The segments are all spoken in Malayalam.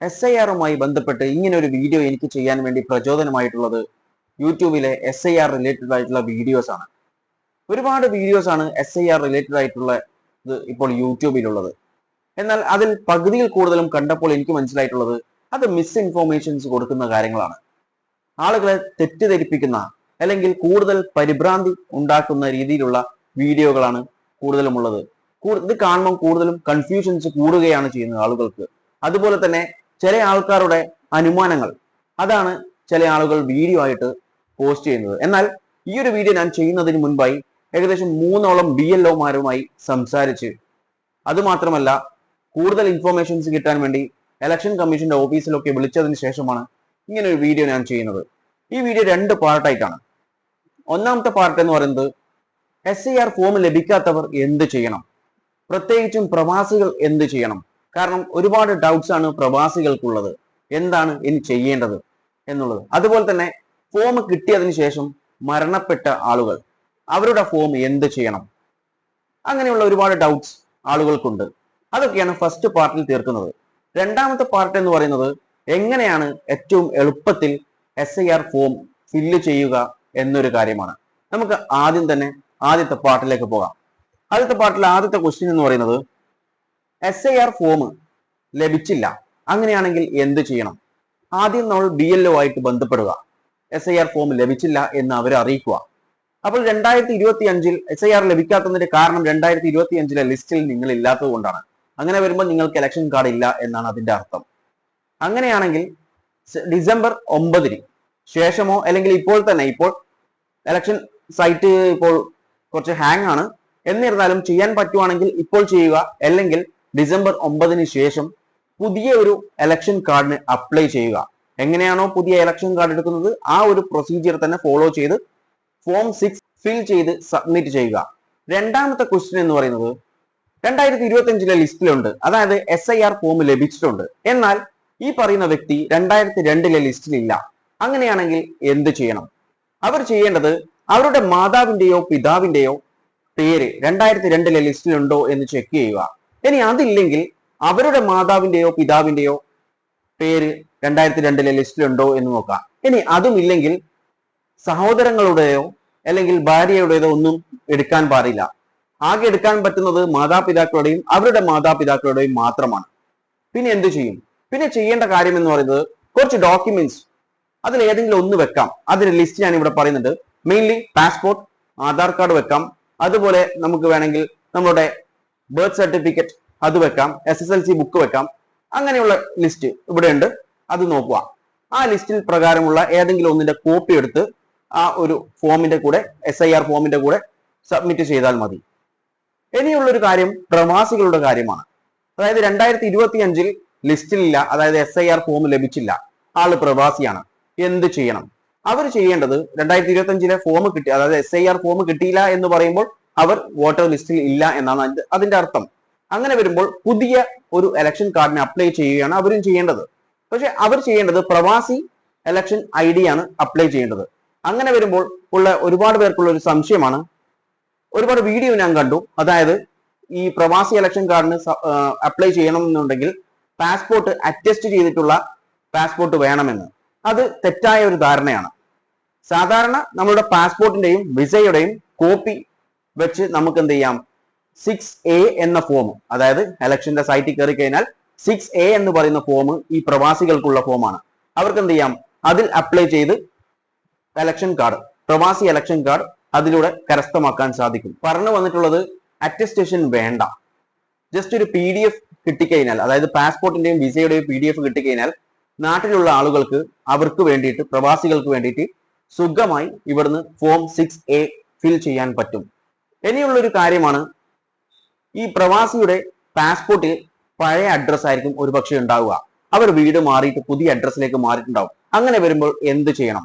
എസ് ഐ ആറുമായി ബന്ധപ്പെട്ട് ഇങ്ങനെ ഒരു വീഡിയോ എനിക്ക് ചെയ്യാൻ വേണ്ടി പ്രചോദനമായിട്ടുള്ളത് യൂട്യൂബിലെ എസ് ഐ ആർ റിലേറ്റഡ് ആയിട്ടുള്ള വീഡിയോസ് ആണ്. ഒരുപാട് വീഡിയോസ് ആണ് എസ് ഐ ആർ റിലേറ്റഡ് ആയിട്ടുള്ള ഇത് ഇപ്പോൾ യൂട്യൂബിലുള്ളത്. എന്നാൽ അതിൽ പകുതിയിൽ കൂടുതലും കണ്ടപ്പോൾ എനിക്ക് മനസ്സിലായിട്ടുള്ളത് അത് മിസ് ഇൻഫോർമേഷൻസ് കൊടുക്കുന്ന കാര്യങ്ങളാണ്. ആളുകളെ തെറ്റിദ്ധരിപ്പിക്കുന്ന അല്ലെങ്കിൽ കൂടുതൽ പരിഭ്രാന്തി ഉണ്ടാക്കുന്ന രീതിയിലുള്ള വീഡിയോകളാണ് കൂടുതലും ഉള്ളത് കൂ- ഇത് കാണുമ്പോൾ കൂടുതലും കൺഫ്യൂഷൻസ് കൂടുകയാണ് ചെയ്യുന്നത് ആളുകൾക്ക്. അതുപോലെ തന്നെ ചില ആൾക്കാരുടെ അനുമാനങ്ങൾ. അതാണ് ചില ആളുകൾ വീഡിയോ ആയിട്ട് പോസ്റ്റ് ചെയ്യുന്നത്. എന്നാൽ ഈ ഒരു വീഡിയോ ഞാൻ ചെയ്യുന്നതിന് മുൻപായി ഏകദേശം മൂന്നോളം ബി എൽ ഒമാരുമായി സംസാരിച്ച് അതുമാത്രമല്ല കൂടുതൽ ഇൻഫോർമേഷൻസ് കിട്ടാൻ വേണ്ടി ഇലക്ഷൻ കമ്മീഷന്റെ ഓഫീസിലൊക്കെ വിളിച്ചതിന് ശേഷമാണ് ഇങ്ങനെ ഒരു വീഡിയോ ഞാൻ ചെയ്യുന്നത്. ഈ വീഡിയോ രണ്ട് പാർട്ടായിട്ടാണ് ഒന്നാമത്തെ പാർട്ട് എന്ന് പറയുന്നത് എസ് ഐ ആർ ഫോം ലഭിക്കാത്തവർ എന്ത് ചെയ്യണം? പ്രത്യേകിച്ചും പ്രവാസികൾ എന്ത് ചെയ്യണം? കാരണം ഒരുപാട് ഡൗട്ട്സ് ആണ് പ്രവാസികൾക്കുള്ളത്. എന്താണ് ഇനി ചെയ്യേണ്ടത് എന്നുള്ളത്. അതുപോലെ തന്നെ ഫോം കിട്ടിയതിനു ശേഷം മരണപ്പെട്ട ആളുകൾ അവരുടെ ഫോം എന്ത് ചെയ്യണം? അങ്ങനെയുള്ള ഒരുപാട് ഡൗട്ട്സ് ആളുകൾക്കുണ്ട്. അതൊക്കെയാണ് ഫസ്റ്റ് പാർട്ടിൽ തീർക്കുന്നത്. രണ്ടാമത്തെ പാർട്ട് എന്ന് പറയുന്നത് എങ്ങനെയാണ് ഏറ്റവും എളുപ്പത്തിൽ S I R form fill ചെയ്യുക എന്നൊരു കാര്യമാണ്. നമുക്ക് ആദ്യം തന്നെ ആദ്യത്തെ പാർട്ടിലേക്ക് പോകാം. ആദ്യത്തെ പാർട്ടിലെ ആദ്യത്തെ ക്വസ്റ്റ്യൻ എന്ന് പറയുന്നത് എസ് ഐ ആർ ഫോം ലഭിച്ചില്ല. അങ്ങനെയാണെങ്കിൽ എന്ത് ചെയ്യണം? ആദ്യം നമ്മൾ ബി എൽ ഒ ആയിട്ട് ബന്ധപ്പെടുക. എസ് ഐ ആർ ഫോം ലഭിച്ചില്ല എന്ന് അവർ അറിയിക്കുക. അപ്പോൾ രണ്ടായിരത്തി ഇരുപത്തി അഞ്ചിൽ എസ് ഐ ആർ ലഭിക്കാത്തതിന്റെ കാരണം രണ്ടായിരത്തി ഇരുപത്തി അഞ്ചിലെ ലിസ്റ്റിൽ നിങ്ങൾ ഇല്ലാത്തത് കൊണ്ടാണ്. അങ്ങനെ വരുമ്പോൾ നിങ്ങൾക്ക് ഇലക്ഷൻ കാർഡ് ഇല്ല എന്നാണ് അതിന്റെ അർത്ഥം. അങ്ങനെയാണെങ്കിൽ ഡിസംബർ ഒമ്പതിന് ശേഷമോ അല്ലെങ്കിൽ ഇപ്പോൾ തന്നെ ഇപ്പോൾ ഇലക്ഷൻ സൈറ്റ് ഇപ്പോൾ കുറച്ച് ഹാങ് ആണ്. എന്നിരുന്നാലും ചെയ്യാൻ പറ്റുവാണെങ്കിൽ ഇപ്പോൾ ചെയ്യുക. അല്ലെങ്കിൽ ഡിസംബർ ഒമ്പതിന് ശേഷം പുതിയ ഒരു എലക്ഷൻ കാർഡിന് അപ്ലൈ ചെയ്യുക. എങ്ങനെയാണോ പുതിയ എലക്ഷൻ കാർഡ് എടുക്കുന്നത്? ആ ഒരു പ്രൊസീജിയർ തന്നെ ഫോളോ ചെയ്ത് ഫോം സിക്സ് ഫിൽ ചെയ്ത് സബ്മിറ്റ് ചെയ്യുക. രണ്ടാമത്തെ ക്വസ്റ്റ്യൻ എന്ന് പറയുന്നത് രണ്ടായിരത്തി ഇരുപത്തി അഞ്ചിലെ ലിസ്റ്റിലുണ്ട് അതായത് എസ് ഐ ആർ ഫോം ലഭിച്ചിട്ടുണ്ട്. എന്നാൽ ഈ പറയുന്ന വ്യക്തി രണ്ടായിരത്തി രണ്ടിലെ ലിസ്റ്റിലില്ല അങ്ങനെയാണെങ്കിൽ എന്ത് ചെയ്യണം? അവർ ചെയ്യേണ്ടത് അവരുടെ മാതാവിന്റെയോ പിതാവിന്റെയോ പേര് രണ്ടായിരത്തി രണ്ടിലെ ലിസ്റ്റിലുണ്ടോ എന്ന് ചെക്ക് ചെയ്യുക. ഇനി അതില്ലെങ്കിൽ അവരുടെ മാതാവിന്റെയോ പിതാവിന്റെയോ പേര് രണ്ടായിരത്തി രണ്ടിലെ ലിസ്റ്റിലുണ്ടോ എന്ന് നോക്കാം. ഇനി അതും ഇല്ലെങ്കിൽ സഹോദരങ്ങളുടെയോ അല്ലെങ്കിൽ ഭാര്യയുടേതോ ഒന്നും എടുക്കാൻ പാടില്ല. ആകെ എടുക്കാൻ പറ്റുന്നത് മാതാപിതാക്കളുടെയും അവരുടെ മാതാപിതാക്കളുടെയും മാത്രമാണ്. പിന്നെ എന്ത് ചെയ്യും? പിന്നെ ചെയ്യേണ്ട കാര്യം എന്ന് പറയുന്നത് കുറച്ച് ഡോക്യുമെന്റ്സ് അതിൽ ഏതെങ്കിലും ഒന്ന് വെക്കാം. അതിന്റെ ലിസ്റ്റ് ഞാൻ ഇവിടെ പറയുന്നുണ്ട്. മെയിൻലി പാസ്പോർട്ട് ആധാർ കാർഡ് വെക്കാം. അതുപോലെ നമുക്ക് വേണമെങ്കിൽ നമ്മുടെ ബർത്ത് സർട്ടിഫിക്കറ്റ് അത് വെക്കാം S S L C book വെക്കാം അങ്ങനെയുള്ള ലിസ്റ്റ് ഇവിടെ ഉണ്ട് അത് നോക്കുക. ആ ലിസ്റ്റിൽ പ്രകാരമുള്ള ഏതെങ്കിലും ഒന്നിന്റെ കോപ്പി എടുത്ത് ആ ഒരു ഫോമിന്റെ കൂടെ എസ് ഐ ആർ ഫോമിന്റെ കൂടെ സബ്മിറ്റ് ചെയ്താൽ മതി. ഇനിയുള്ളൊരു കാര്യം പ്രവാസികളുടെ കാര്യമാണ്. അതായത് രണ്ടായിരത്തി ഇരുപത്തി അഞ്ചിൽ ലിസ്റ്റിലില്ല അതായത് എസ് ഐ ആർ ഫോം ലഭിച്ചില്ല. ആൾ പ്രവാസിയാണ്. എന്ത് ചെയ്യണം? അവർ ചെയ്യേണ്ടത് രണ്ടായിരത്തി ഇരുപത്തി അഞ്ചിലെ ഫോം കിട്ടി അതായത് എസ് ഐ ആർ ഫോം കിട്ടിയില്ല എന്ന് പറയുമ്പോൾ അവർ വോട്ടർ ലിസ്റ്റിൽ ഇല്ല എന്നാണ് അതിന്റെ അർത്ഥം. അങ്ങനെ വരുമ്പോൾ പുതിയ ഒരു ഇലക്ഷൻ കാർഡിന് അപ്ലൈ ചെയ്യുകയാണ് അവരും ചെയ്യേണ്ടത്. പക്ഷെ അവർ ചെയ്യേണ്ടത് പ്രവാസി ഇലക്ഷൻ ഐ ഡി ആണ് അപ്ലൈ ചെയ്യേണ്ടത്. അങ്ങനെ വരുമ്പോൾ ഉള്ള ഒരുപാട് പേർക്കുള്ള ഒരു സംശയമാണ്. ഒരുപാട് വീഡിയോ ഞാൻ കണ്ടു. അതായത് ഈ പ്രവാസി ഇലക്ഷൻ കാർഡിന് അപ്ലൈ ചെയ്യണമെന്നുണ്ടെങ്കിൽ പാസ്പോർട്ട് അറ്റസ്റ്റ് ചെയ്തിട്ടുള്ള പാസ്പോർട്ട് വേണമെന്ന്. അത് തെറ്റായ ഒരു ധാരണയാണ്. സാധാരണ നമ്മളുടെ പാസ്പോർട്ടിന്റെയും വിസയുടെയും കോപ്പി വെച്ച് നമുക്ക് എന്ത് ചെയ്യാം? സിക്സ് എ എന്ന ഫോം അതായത് ഇലക്ഷന്റെ സൈറ്റിൽ കയറി കഴിഞ്ഞാൽ സിക്സ് എ എന്ന് പറയുന്ന ഫോം ഈ പ്രവാസികൾക്കുള്ള ഫോമാണ് അവർക്ക് എന്ത് ചെയ്യാം? അതിൽ അപ്ലൈ ചെയ്ത് ഇലക്ഷൻ കാർഡ് പ്രവാസി ഇലക്ഷൻ കാർഡ് അതിലൂടെ കരസ്ഥമാക്കാൻ സാധിക്കും. പറഞ്ഞു വന്നിട്ടുള്ളത് അറ്റസ്റ്റേഷൻ വേണ്ട. ജസ്റ്റ് ഒരു പി ഡി എഫ് കിട്ടിക്കഴിഞ്ഞാൽ അതായത് പാസ്പോർട്ടിന്റെയും വിസയുടെയും പി ഡി എഫ് കിട്ടിക്കഴിഞ്ഞാൽ നാട്ടിലുള്ള ആളുകൾക്ക് അവർക്ക് വേണ്ടിയിട്ട് പ്രവാസികൾക്ക് വേണ്ടിയിട്ട് സുഖമായി ഇവിടുന്ന് ഫോം സിക്സ് എ ഫിൽ ചെയ്യാൻ പറ്റും. ഇനിയുള്ള ഒരു കാര്യമാണ് ഈ പ്രവാസിയുടെ പാസ്പോർട്ടിൽ പഴയ അഡ്രസ് ആയിരിക്കും ഒരുപക്ഷെ ഉണ്ടാവുക. അവർ വീട് മാറിയിട്ട് പുതിയ അഡ്രസ്സിലേക്ക് മാറിയിട്ടുണ്ടാവും. അങ്ങനെ വരുമ്പോൾ എന്ത് ചെയ്യണം?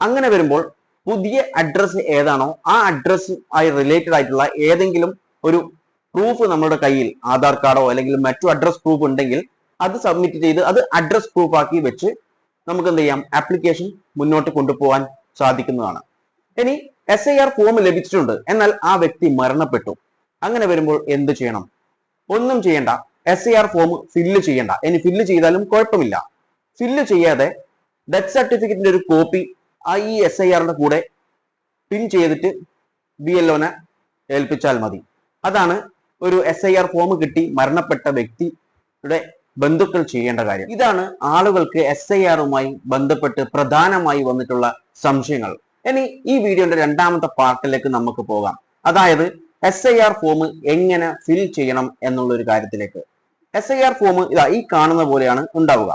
അങ്ങനെ വരുമ്പോൾ പുതിയ അഡ്രസ്സ് ഏതാണോ ആ അഡ്രസ് ആയി റിലേറ്റഡ് ആയിട്ടുള്ള ഏതെങ്കിലും ഒരു പ്രൂഫ് നമ്മുടെ കയ്യിൽ ആധാർ കാർഡോ അല്ലെങ്കിൽ മറ്റു അഡ്രസ് പ്രൂഫ് ഉണ്ടെങ്കിൽ അത് സബ്മിറ്റ് ചെയ്ത് അത് അഡ്രസ് പ്രൂഫ് ആക്കി വെച്ച് നമുക്ക് എന്ത് ചെയ്യാം? ആപ്ലിക്കേഷൻ മുന്നോട്ട് കൊണ്ടുപോകാൻ സാധിക്കുന്നതാണ്. ഇനി എസ് ഐ ആർ ഫോം ലഭിച്ചിട്ടുണ്ട്. എന്നാൽ ആ വ്യക്തി മരണപ്പെട്ടു. അങ്ങനെ വരുമ്പോൾ എന്ത് ചെയ്യണം? ഒന്നും ചെയ്യണ്ട. S I R form fill ചെയ്യണ്ട. ഇനി ഫില്ല് ചെയ്താലും കുഴപ്പമില്ല. ഫില്ല് ചെയ്യാതെ ഡെത്ത് സർട്ടിഫിക്കറ്റിന്റെ ഒരു കോപ്പി ആ ഈ എസ് ഐ ആറിന്റെ കൂടെ പിൻ ചെയ്തിട്ട് ബി എൽ ഒനെ ഏൽപ്പിച്ചാൽ മതി. അതാണ് ഒരു എസ് ഐ ആർ ഫോം കിട്ടി മരണപ്പെട്ട വ്യക്തിയുടെ ബന്ധുക്കൾ ചെയ്യേണ്ട കാര്യം. ഇതാണ് ആളുകൾക്ക് എസ് ഐ ആറുമായി ബന്ധപ്പെട്ട് പ്രധാനമായി വന്നിട്ടുള്ള സംശയങ്ങൾ. ഇനി ഈ വീഡിയോന്റെ രണ്ടാമത്തെ പാർട്ടിലേക്ക് നമുക്ക് പോകാം. അതായത് എസ് ഐ ആർ ഫോം എങ്ങനെ ഫിൽ ചെയ്യണം എന്നുള്ള ഒരു കാര്യത്തിലേക്ക്. എസ് ഐ ആർ ഫോം ഇതാ ഈ കാണുന്ന പോലെയാണ് ഉണ്ടാവുക.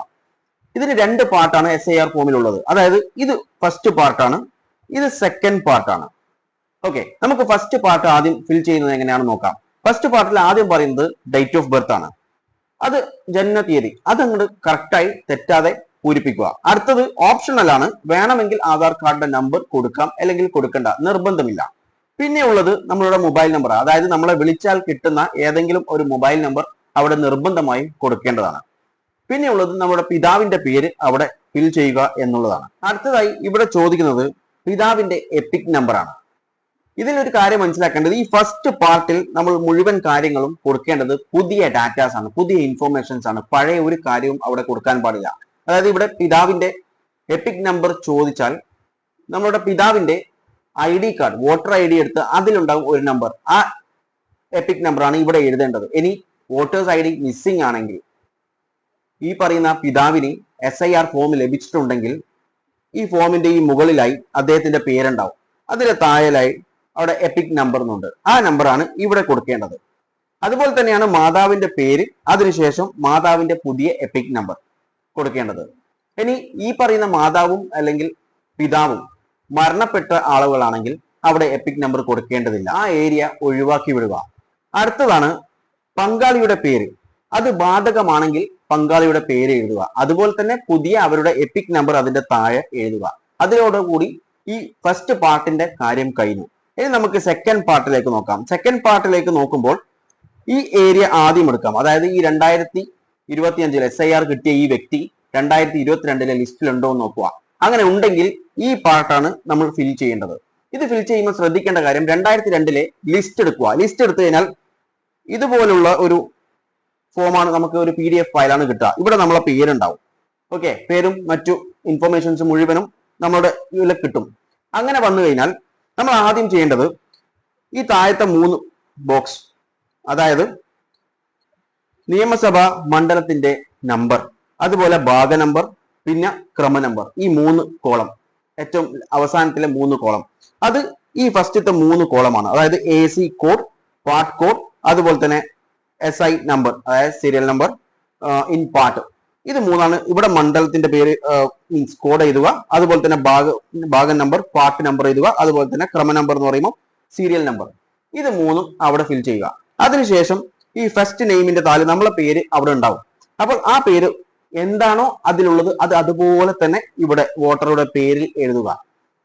ഇതിന് രണ്ട് പാർട്ടാണ് എസ് ഐ ആർ ഫോമിലുള്ളത് അതായത് ഇത് ഫസ്റ്റ് പാർട്ടാണ് ഇത് സെക്കൻഡ് പാർട്ടാണ്. ഓക്കെ നമുക്ക് ഫസ്റ്റ് പാർട്ട് ആദ്യം ഫിൽ ചെയ്യുന്നത് എങ്ങനെയാണെന്ന് നോക്കാം. ഫസ്റ്റ് പാർട്ടിൽ ആദ്യം പറയുന്നത് ഡേറ്റ് ഓഫ് ബർത്ത് ആണ്. അത് ജനന തീയതി അത് അങ്ങോട്ട് കറക്റ്റായി തെറ്റാതെ പൂരിപ്പിക്കുക. അടുത്തത് ഓപ്ഷണൽ ആണ്. വേണമെങ്കിൽ ആധാർ കാർഡിന്റെ നമ്പർ കൊടുക്കാം. അല്ലെങ്കിൽ കൊടുക്കണ്ട. നിർബന്ധമില്ല. പിന്നെ ഉള്ളത് നമ്മളുടെ മൊബൈൽ നമ്പർ അതായത് നമ്മളെ വിളിച്ചാൽ കിട്ടുന്ന ഏതെങ്കിലും ഒരു മൊബൈൽ നമ്പർ അവിടെ നിർബന്ധമായും കൊടുക്കേണ്ടതാണ്. പിന്നെ ഉള്ളത് നമ്മുടെ പിതാവിന്റെ പേര് അവിടെ ഫിൽ ചെയ്യുക എന്നുള്ളതാണ്. അടുത്തതായി ഇവിടെ ചോദിക്കുന്നത് പിതാവിന്റെ എപ്പിക് നമ്പർ ആണ്. ഇതിലൊരു കാര്യം മനസ്സിലാക്കേണ്ടത് ഈ ഫസ്റ്റ് പാർട്ടിൽ നമ്മൾ മുഴുവൻ കാര്യങ്ങളും കൊടുക്കേണ്ടത് പുതിയ ഡാറ്റാസ് ആണ്. പുതിയ ഇൻഫോർമേഷൻസ് ആണ്. പഴയ ഒരു കാര്യവും അവിടെ കൊടുക്കാൻ പാടില്ല. അതായത് ഇവിടെ പിതാവിന്റെ എപ്പിക് നമ്പർ ചോദിച്ചാൽ നമ്മളുടെ പിതാവിന്റെ I D card voter I D എടുത്ത് അതിലുണ്ടാവും ഒരു നമ്പർ ആ എപ്പിക് നമ്പർ ആണ് ഇവിടെ എഴുതേണ്ടത്. ഇനി വോട്ടേഴ്സ് ഐ ഡി മിസ്സിംഗ് ആണെങ്കിൽ ഈ പറയുന്ന പിതാവിന് എസ് ഐ ആർ ഫോം ലഭിച്ചിട്ടുണ്ടെങ്കിൽ ഈ ഫോമിന്റെ ഈ മുകളിലായി അദ്ദേഹത്തിന്റെ പേരുണ്ടാവും. അതിലെ താഴെയായി അവിടെ എപ്പിക് നമ്പർ എന്നുണ്ട് ആ നമ്പറാണ് ഇവിടെ കൊടുക്കേണ്ടത്. അതുപോലെ തന്നെയാണ് മാതാവിന്റെ പേര് അതിനുശേഷം മാതാവിന്റെ പുതിയ എപ്പിക് നമ്പർ കൊടുക്കേണ്ടത്. ഇനി ഈ പറയുന്ന മാതാവും അല്ലെങ്കിൽ പിതാവും മരണപ്പെട്ട ആളുകളാണെങ്കിൽ അവിടെ എപ്പിക് നമ്പർ കൊടുക്കേണ്ടതില്ല. ആ ഏരിയ ഒഴിവാക്കി വിടുക. അടുത്തതാണ് പങ്കാളിയുടെ പേര്. അത് ബാധകമാണെങ്കിൽ പങ്കാളിയുടെ പേര് എഴുതുക. അതുപോലെ തന്നെ പുതിയ അവരുടെ എപ്പിക് നമ്പർ അതിന്റെ താഴെ എഴുതുക. അതിനോടുകൂടി ഈ ഫസ്റ്റ് പാർട്ടിന്റെ കാര്യം കഴിഞ്ഞു. ഇനി നമുക്ക് സെക്കൻഡ് പാർട്ടിലേക്ക് നോക്കാം. സെക്കൻഡ് പാർട്ടിലേക്ക് നോക്കുമ്പോൾ ഈ ഏരിയ ആദ്യം എടുക്കാം. അതായത് ഈ രണ്ടായിരത്തി ഇരുപത്തി അഞ്ചിൽ എസ് ഐ ആർ കിട്ടിയ ഈ വ്യക്തി രണ്ടായിരത്തി ഇരുപത്തിരണ്ടിലെ ലിസ്റ്റിലുണ്ടോ എന്ന് നോക്കുക. അങ്ങനെ ഉണ്ടെങ്കിൽ ഈ പാർട്ടാണ് നമ്മൾ ഫിൽ ചെയ്യേണ്ടത്. ഇത് ഫിൽ ചെയ്യുമ്പോൾ ശ്രദ്ധിക്കേണ്ട കാര്യം രണ്ടായിരത്തി രണ്ടിലെ ലിസ്റ്റ് എടുക്കുക. ലിസ്റ്റ് എടുത്തു കഴിഞ്ഞാൽ ഇതുപോലുള്ള ഒരു ഫോമാണ് നമുക്ക് ഒരു പി ഡി എഫ് ഫയലാണ് കിട്ടുക. ഇവിടെ നമ്മളെ പേരുണ്ടാവും. ഓക്കെ പേരും മറ്റു ഇൻഫർമേഷൻസ് മുഴുവനും നമ്മുടെ ഇതിൽ കിട്ടും. അങ്ങനെ വന്നു കഴിഞ്ഞാൽ നമ്മൾ ആദ്യം ചെയ്യേണ്ടത് ഈ താഴത്തെ മൂന്ന് ബോക്സ് അതായത് നിയമസഭാ മണ്ഡലത്തിന്റെ നമ്പർ അതുപോലെ ഭാഗ നമ്പർ പിന്നെ ക്രമ നമ്പർ ഈ മൂന്ന് കോളം ഏറ്റവും അവസാനത്തിലെ മൂന്ന് കോളം അത് ഈ ഫസ്റ്റത്തെ മൂന്ന് കോളമാണ് അതായത് A C code part code അതുപോലെ തന്നെ എസ് ഐ നമ്പർ അതായത് സീരിയൽ നമ്പർ ഇൻ പാർട്ട് ഇത് മൂന്നാണ്. ഇവിടെ മണ്ഡലത്തിന്റെ പേര് മീൻസ് കോഡ് എഴുതുക. അതുപോലെ തന്നെ ഭാഗ ഭാഗ നമ്പർ പാർട്ട് നമ്പർ എഴുതുക. അതുപോലെ തന്നെ ക്രമ നമ്പർ എന്ന് പറയുമ്പോൾ സീരിയൽ നമ്പർ ഇത് മൂന്നും അവിടെ ഫിൽ ചെയ്യുക. അതിനുശേഷം ഈ ഫസ്റ്റ് നെയിമിന്റെ താൽ നമ്മളെ പേര് അവിടെ ഉണ്ടാവും. അപ്പോൾ ആ പേര് എന്താണോ അതിലുള്ളത് അത് അതുപോലെ തന്നെ ഇവിടെ വോട്ടറുടെ പേരിൽ എഴുതുക.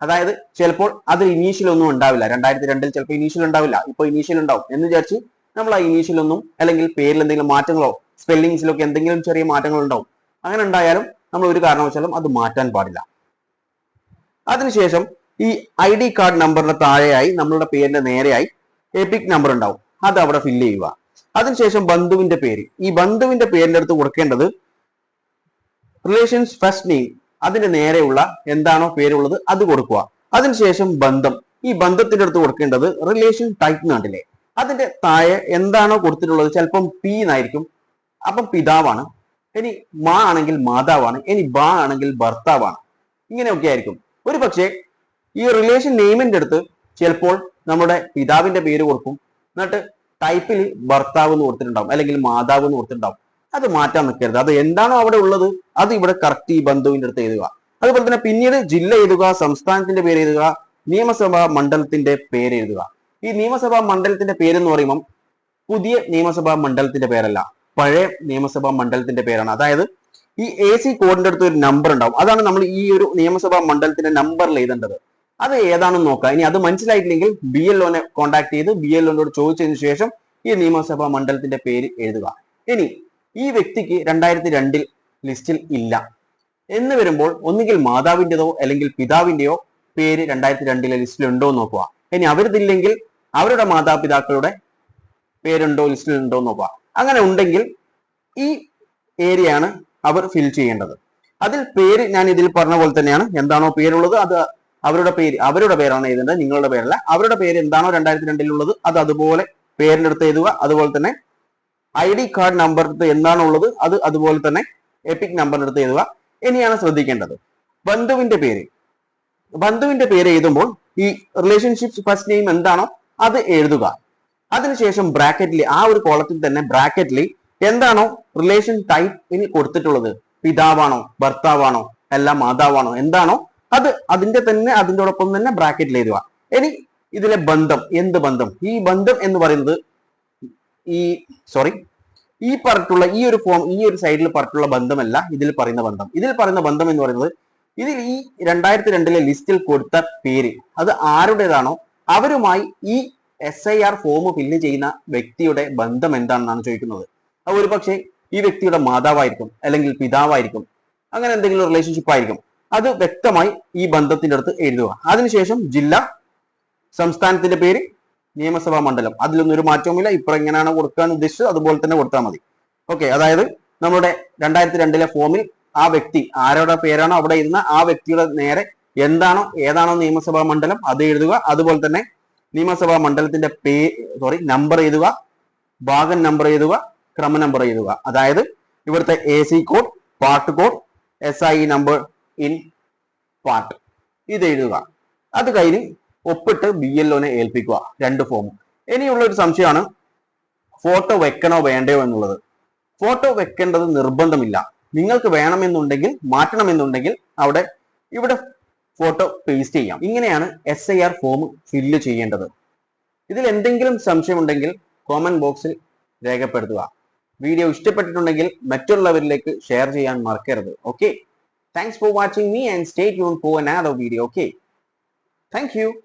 അതായത് ചിലപ്പോൾ അതിൽ ഇനീഷ്യൽ ഒന്നും ഉണ്ടാവില്ല. രണ്ടായിരത്തി രണ്ടിൽ ചിലപ്പോൾ ഇനീഷ്യൽ ഉണ്ടാവില്ല. ഇപ്പൊ ഇനീഷ്യൽ ഉണ്ടാവും. എന്ന് വിചാരിച്ച് നമ്മൾ ആ ഇനീഷ്യൽ ഒന്നും അല്ലെങ്കിൽ പേരിൽ എന്തെങ്കിലും മാറ്റങ്ങളോ സ്പെല്ലിങ്സിലൊക്കെ എന്തെങ്കിലും ചെറിയ മാറ്റങ്ങൾ ഉണ്ടാവും. അങ്ങനെ ഉണ്ടായാലും നമ്മൾ ഒരു കാരണവശാലും അത് മാറ്റാൻ പാടില്ല. അതിനുശേഷം ഈ ഐ ഡി കാർഡ് നമ്പറിന്റെ താഴെയായി നമ്മളുടെ പേരിന്റെ നേരെയായി എപിക് നമ്പർ ഉണ്ടാവും. അത് അവിടെ ഫില്ല് ചെയ്യുക. അതിനുശേഷം ബന്ധുവിന്റെ പേര്. ഈ ബന്ധുവിന്റെ പേരിന്റെ അടുത്ത് കൊടുക്കേണ്ടത് റിലേഷൻസ് ഫസ്റ്റ് നെയിം അതിന്റെ നേരെയുള്ള എന്താണോ പേരുള്ളത് അത് കൊടുക്കുക. അതിനുശേഷം ബന്ധം. ഈ ബന്ധത്തിന്റെ അടുത്ത് കൊടുക്കേണ്ടത് റിലേഷൻ ടൈപ്പ് നാട്ടിലെ അതിന്റെ താഴെ എന്താണോ കൊടുത്തിട്ടുള്ളത് ചിലപ്പം പി എന്നായിരിക്കും അപ്പം പിതാവാണ്. ഇനി മാ ആണെങ്കിൽ മാതാവാണ്. ഇനി ബാ ആണെങ്കിൽ ഭർത്താവാണ്. ഇങ്ങനെയൊക്കെ ആയിരിക്കും. ഒരു പക്ഷേ ഈ റിലേഷൻ നെയിമിന്റെ അടുത്ത് ചിലപ്പോൾ നമ്മുടെ പിതാവിന്റെ പേര് കൊടുക്കും. എന്നിട്ട് ടൈപ്പിൽ ഭർത്താവ് എന്ന് കൊടുത്തിട്ടുണ്ടാവും അല്ലെങ്കിൽ മാതാവ് എന്ന് കൊടുത്തിട്ടുണ്ടാവും. അത് മാറ്റാൻ നിൽക്കരുത്. അത് എന്താണോ അവിടെ ഉള്ളത് അത് ഇവിടെ കറക്റ്റ് ഈ ബന്ധുവിന്റെ അടുത്ത് എഴുതുക. അതുപോലെ തന്നെ പിന്നീട് ജില്ല എഴുതുക സംസ്ഥാനത്തിന്റെ പേര് എഴുതുക നിയമസഭാ മണ്ഡലത്തിന്റെ പേര് എഴുതുക. ഈ നിയമസഭാ മണ്ഡലത്തിന്റെ പേരെന്ന് പറയുമ്പം പുതിയ നിയമസഭാ മണ്ഡലത്തിന്റെ പേരല്ല പഴയ നിയമസഭാ മണ്ഡലത്തിന്റെ പേരാണ്. അതായത് ഈ എ സി കോഡിന്റെ അടുത്ത് ഒരു നമ്പർ ഉണ്ടാവും. അതാണ് നമ്മൾ ഈ ഒരു നിയമസഭാ മണ്ഡലത്തിന്റെ നമ്പറിൽ എഴുതേണ്ടത്. അത് ഏതാണെന്ന് നോക്കാം. ഇനി അത് മനസ്സിലായിട്ടില്ലെങ്കിൽ ബി എൽ ഒനെ കോൺടാക്ട് ചെയ്ത് ബി എൽ ഒനോട് ചോദിച്ചതിന് ശേഷം ഈ നിയമസഭാ മണ്ഡലത്തിന്റെ പേര് എഴുതുക. ഇനി ഈ വ്യക്തിക്ക് രണ്ടായിരത്തി രണ്ടിൽ ലിസ്റ്റിൽ ഇല്ല. എന്ന് വരുമ്പോൾ ഒന്നുകിൽ മാതാവിന്റെതോ അല്ലെങ്കിൽ പിതാവിന്റെയോ പേര് രണ്ടായിരത്തി രണ്ടിലെ ലിസ്റ്റിൽ ഉണ്ടോ എന്ന് നോക്കുക. ഇനി അവരിതില്ലെങ്കിൽ അവരുടെ മാതാപിതാക്കളുടെ പേരുണ്ടോ ലിസ്റ്റിൽ ഉണ്ടോ എന്ന് നോക്കുക. അങ്ങനെ ഉണ്ടെങ്കിൽ ഈ ഏരിയ ആണ് അവർ ഫിൽ ചെയ്യേണ്ടത്. അതിൽ പേര് ഞാൻ ഇതിൽ പറഞ്ഞ പോലെ തന്നെയാണ്. എന്താണോ പേരുള്ളത് അത് അവരുടെ പേര് അവരുടെ പേരാണ് എഴുതേണ്ടത് നിങ്ങളുടെ പേരല്ല. അവരുടെ പേര് എന്താണോ രണ്ടായിരത്തി രണ്ടിലുള്ളത് അത് അതുപോലെ പേരിന്റെ അടുത്ത് എഴുതുക. അതുപോലെ തന്നെ ഐ ഡി കാർഡ് നമ്പർ എന്താണോ ഉള്ളത് അത് അതുപോലെ തന്നെ എപ്പിക് നമ്പറിനടുത്ത് എഴുതുക. ഇനിയാണ് ശ്രദ്ധിക്കേണ്ടത്. ബന്ധുവിന്റെ പേര്. ബന്ധുവിന്റെ പേര് എഴുതുമ്പോൾ ഈ റിലേഷൻഷിപ്പ് ഫസ്റ്റ് നെയിം എന്താണോ അത് എഴുതുക. അതിനുശേഷം ബ്രാക്കറ്റിൽ ആ ഒരു കോളത്തിൽ തന്നെ ബ്രാക്കറ്റിൽ എന്താണോ റിലേഷൻ ടൈപ്പ് ഇനി കൊടുത്തിട്ടുള്ളത്. പിതാവാണോ ഭർത്താവാണോ അല്ല മാതാവാണോ എന്താണോ അത് അതിന്റെ തന്നെ അതിന്റെയോടൊപ്പം തന്നെ ബ്രാക്കറ്റിൽ എഴുതുക. ഇനി ഇതിലെ ബന്ധം എന്ത് ബന്ധം? ഈ ബന്ധം എന്ന് പറയുന്നത് ഈ സോറി ഈ പറഞ്ഞിട്ടുള്ള ഈ ഒരു ഫോം ഈ ഒരു സൈഡിൽ പറഞ്ഞിട്ടുള്ള ബന്ധമല്ല ഇതിൽ പറയുന്ന ബന്ധം. ഇതിൽ പറയുന്ന ബന്ധം എന്ന് പറയുന്നത് ഇതിൽ ഈ രണ്ടായിരത്തി രണ്ടിലെ ലിസ്റ്റിൽ കൊടുത്ത പേര് അത് ആരുടേതാണോ അവരുമായി ഈ S I R form fill ചെയ്യുന്ന വ്യക്തിയുടെ ബന്ധം എന്താണെന്നാണ് ചോദിക്കുന്നത്. അത് ഒരു പക്ഷേ ഈ വ്യക്തിയുടെ മാതാവായിരിക്കും അല്ലെങ്കിൽ പിതാവായിരിക്കും. അങ്ങനെ എന്തെങ്കിലും റിലേഷൻഷിപ്പ് ആയിരിക്കും. അത് വ്യക്തമായി ഈ ബന്ധത്തിന്റെ അടുത്ത് എഴുതുക. അതിനുശേഷം ജില്ല സംസ്ഥാനത്തിന്റെ പേര് നിയമസഭാ മണ്ഡലം. അതിലൊന്നും ഒരു മാറ്റവുമില്ല. ഇപ്പൊ എങ്ങനെയാണ് കൊടുക്കാൻ ഉദ്ദേശിച്ചത്. അതുപോലെ തന്നെ കൊടുത്താൽ മതി. ഓക്കെ അതായത് നമ്മുടെ രണ്ടായിരത്തി രണ്ടിലെ ഫോമിൽ ആ വ്യക്തി ആരുടെ പേരാണോ അവിടെ ഇരുന്ന ആ വ്യക്തിയുടെ നേരെ എന്താണോ ഏതാണോ നിയമസഭാ മണ്ഡലം അത് എഴുതുക. അതുപോലെ തന്നെ നിയമസഭാ മണ്ഡലത്തിന്റെ പേ സോറി നമ്പർ എഴുതുക. ഭാഗം നമ്പർ എഴുതുക. ക്രമ നമ്പർ എഴുതുക. അതായത് ഇവിടുത്തെ A C code part code S I number in part ഇത് എഴുതുക അത് കഴിഞ്ഞ് ഒപ്പിട്ട് ബി എൽ ഒനെ ഏൽപ്പിക്കുക. രണ്ട് ഫോം ഇനിയുള്ള ഒരു സംശയമാണ്. ഫോട്ടോ വെക്കണോ വേണ്ടയോ എന്നുള്ളത്. ഫോട്ടോ വെക്കേണ്ടത് നിർബന്ധമില്ല. നിങ്ങൾക്ക് വേണമെന്നുണ്ടെങ്കിൽ മാറ്റണമെന്നുണ്ടെങ്കിൽ അവിടെ ഇവിടെ ഫോട്ടോ പേസ്റ്റ് ചെയ്യാം. ഇങ്ങനെയാണ് S I R form fill ചെയ്യേണ്ടത്. ഇതിൽ എന്തെങ്കിലും സംശയമുണ്ടെങ്കിൽ കോമന്റ് ബോക്സിൽ രേഖപ്പെടുത്തുക. വീഡിയോ ഇഷ്ടപ്പെട്ടിട്ടുണ്ടെങ്കിൽ മറ്റുള്ളവരിലേക്ക് ഷെയർ ചെയ്യാൻ മറക്കരുത്. Okay Thanks for watching me and stay tuned for another video. Okay. Thank you.